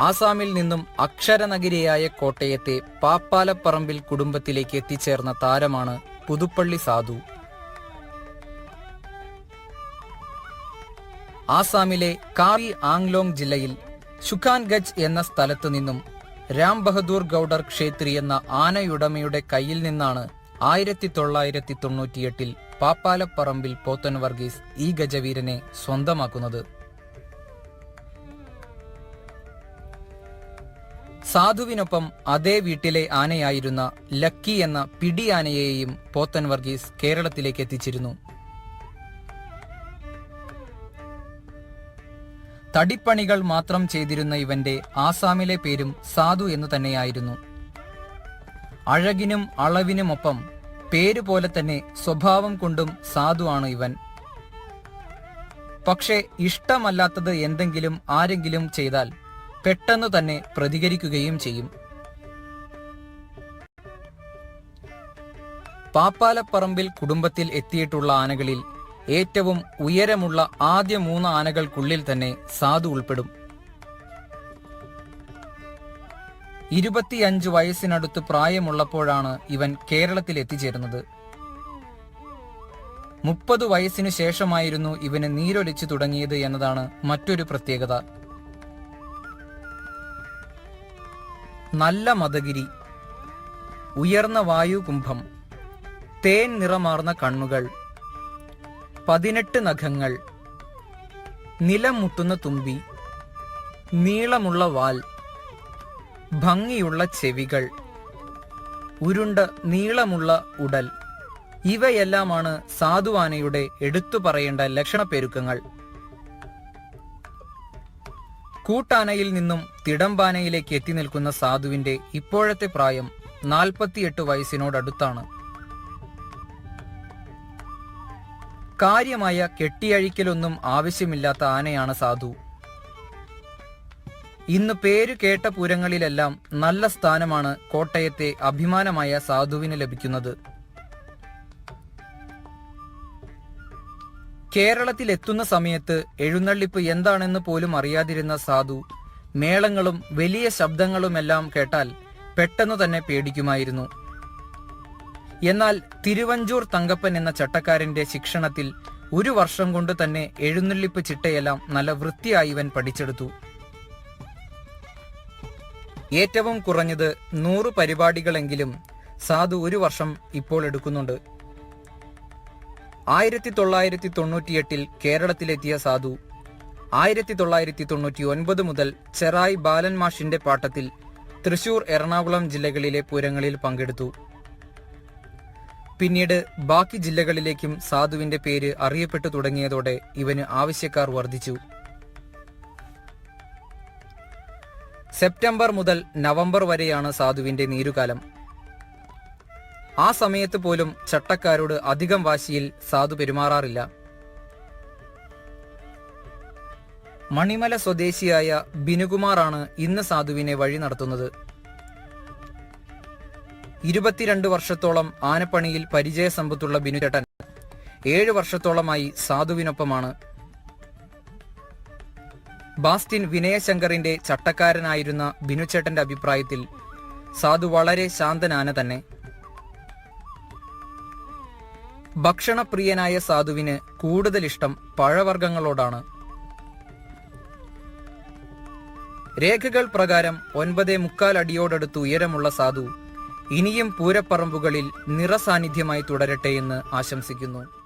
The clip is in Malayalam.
ആസാമിൽ നിന്നും അക്ഷരനഗരിയായ കോട്ടയത്തെ പാപ്പാലപ്പറമ്പിൽ കുടുംബത്തിലേക്ക് എത്തിച്ചേർന്ന താരമാണ് പുതുപ്പള്ളി സാധു. ആസാമിലെ കാറി ആംഗ്ലോങ് ജില്ലയിൽ ഷുഖാൻഗജ് എന്ന സ്ഥലത്തു നിന്നും രാം ബഹദൂർ ഗൌഡർ ക്ഷേത്രി എന്ന ആനയുടമയുടെ കയ്യിൽ നിന്നാണ് ആയിരത്തി തൊള്ളായിരത്തി തൊണ്ണൂറ്റിയെട്ടിൽ പാപ്പാലപ്പറമ്പിൽ പോത്തൻ വർഗീസ് ഈ ഗജവീരനെ സ്വന്തമാക്കുന്നത്. സാധുവിനൊപ്പം അതേ വീട്ടിലെ ആനയായിരുന്ന ലക്കി എന്ന പിടിയാനയെയും പോത്തൻ വർഗീസ് കേരളത്തിലേക്ക് എത്തിച്ചിരുന്നു. തടിപ്പണികൾ മാത്രം ചെയ്തിരുന്ന ഇവന്റെ ആസാമിലെ പേരും സാധു എന്നു തന്നെയായിരുന്നു. അഴകിനും അളവിനുമൊപ്പം പേരുപോലെ തന്നെ സ്വഭാവം കൊണ്ടും സാധുവാണ് ഇവൻ. പക്ഷേ ഇഷ്ടമല്ലാത്തത് എന്തെങ്കിലും ആരെങ്കിലും ചെയ്താൽ പെട്ടെന്ന് തന്നെ പ്രതികരിക്കുകയും ചെയ്യും. പാപ്പാലപ്പറമ്പിൽ കുടുംബത്തിൽ എത്തിയിട്ടുള്ള ആനകളിൽ ഏറ്റവും ഉയരമുള്ള ആദ്യ മൂന്ന് ആനകൾക്കുള്ളിൽ തന്നെ സാധു ഉൾപ്പെടും. ഇരുപത്തിയഞ്ച് വയസ്സിനടുത്ത് പ്രായമുള്ളപ്പോഴാണ് ഇവൻ കേരളത്തിൽ എത്തിച്ചേരുന്നത്. മുപ്പത് വയസ്സിനു ശേഷമായിരുന്നു ഇവന് നീരൊലിച്ചു തുടങ്ങിയത് എന്നതാണ് മറ്റൊരു പ്രത്യേകത. നല്ല മതഗിരി ഉയർന്ന വായുകുംഭം. തേൻ നിറമാർന്ന കണ്ണുകൾ. പതിനെട്ട് നഖങ്ങൾ. നിലം മുട്ടുന്ന തുമ്പി. നീളമുള്ള വാൽ. ഭംഗിയുള്ള ചെവികൾ. ഉരുണ്ട നീളമുള്ള ഉടൽ. ഇവയെല്ലാമാണ് സാധുവാനയുടെ എടുത്തു പറയേണ്ട ലക്ഷണപ്പെരുക്കങ്ങൾ കൂട്ടാനയിൽ നിന്നും തിടമ്പാനയിലേക്ക് എത്തി നിൽക്കുന്ന സാധുവിന്റെ ഇപ്പോഴത്തെ പ്രായം നാൽപ്പത്തിയെട്ട് വയസ്സിനോടടുത്താണ്. കാര്യമായ കെട്ടിയഴിക്കലൊന്നും ആവശ്യമില്ലാത്ത ആനയാണ് സാധു. ഇന്ന് പേര് കേട്ട പൂരങ്ങളിലെല്ലാം നല്ല സ്ഥാനമാണ് കോട്ടയത്തെ അഭിമാനമായ സാധുവിന് ലഭിക്കുന്നത്. കേരളത്തിൽ എത്തുന്ന സമയത്ത് എഴുന്നള്ളിപ്പ് എന്താണെന്ന് പോലും അറിയാതിരുന്ന സാധു മേളങ്ങളും വലിയ ശബ്ദങ്ങളുമെല്ലാം കേട്ടാൽ പെട്ടെന്ന് തന്നെ പേടിക്കുമായിരുന്നു. എന്നാൽ തിരുവഞ്ചൂർ തങ്കപ്പൻ എന്ന ചട്ടക്കാരന്റെ ശിക്ഷണത്തിൽ ഒരു വർഷം കൊണ്ട് തന്നെ എഴുന്നള്ളിപ്പ് ചിട്ടയെല്ലാം നല്ല വൃത്തിയായി ഇവൻ പഠിച്ചെടുത്തു. ഏറ്റവും കുറഞ്ഞത് നൂറ് പരിപാടികളെങ്കിലും സാധു ഒരു വർഷം ഇപ്പോൾ എടുക്കുന്നുണ്ട്. ആയിരത്തി തൊള്ളായിരത്തി തൊണ്ണൂറ്റിയെട്ടിൽ കേരളത്തിലെത്തിയ സാധു. ആയിരത്തി തൊള്ളായിരത്തി തൊണ്ണൂറ്റി ഒൻപത് മുതൽ ചെറായി ബാലൻ മാഷിന്റെ പാട്ടത്തിൽ തൃശൂർ എറണാകുളം ജില്ലകളിലെ പൂരങ്ങളിൽ പങ്കെടുത്തു. പിന്നീട് ബാക്കി ജില്ലകളിലേക്കും സാധുവിന്റെ പേര് അറിയപ്പെട്ടു തുടങ്ങിയതോടെ ഇവന് ആവശ്യക്കാർ വർദ്ധിച്ചു. സെപ്റ്റംബർ മുതൽ നവംബർ വരെയാണ് സാധുവിന്റെ നീരുകാലം. ആ സമയത്ത് പോലും ചട്ടക്കാരോട് അധികം വാശിയിൽ സാധു പെരുമാറാറില്ല. മണിമല സ്വദേശിയായ ബിനുകുമാറാണ് ഇന്ന് സാധുവിനെ വഴി നടത്തുന്നത്. ഇരുപത്തിരണ്ട് വർഷത്തോളം ആനപ്പണിയിൽ പരിചയ പരിചയസമ്പത്തുള്ള ബിനുചേട്ടൻ ഏഴ് വർഷത്തോളമായി സാധുവിനൊപ്പമാണ്. ബാസ്റ്റിൻ വിനയശങ്കറിന്റെ ചട്ടക്കാരനായിരുന്ന ബിനുചേട്ടന്റെ അഭിപ്രായത്തിൽ സാധു വളരെ ശാന്തനാന തന്നെ. ഭക്ഷണപ്രിയനായ സാധുവിന് കൂടുതൽ ഇഷ്ടം പഴവർഗങ്ങളോടാണ്. രേഖകൾ പ്രകാരം ഒൻപതേ മുക്കാൽ അടിയോടടുത്ത് ഉയരമുള്ള സാധു ഇനിയും പൂരപ്പറമ്പുകളിൽ നിറസാന്നിധ്യമായി തുടരട്ടെ എന്ന് ആശംസിക്കുന്നു.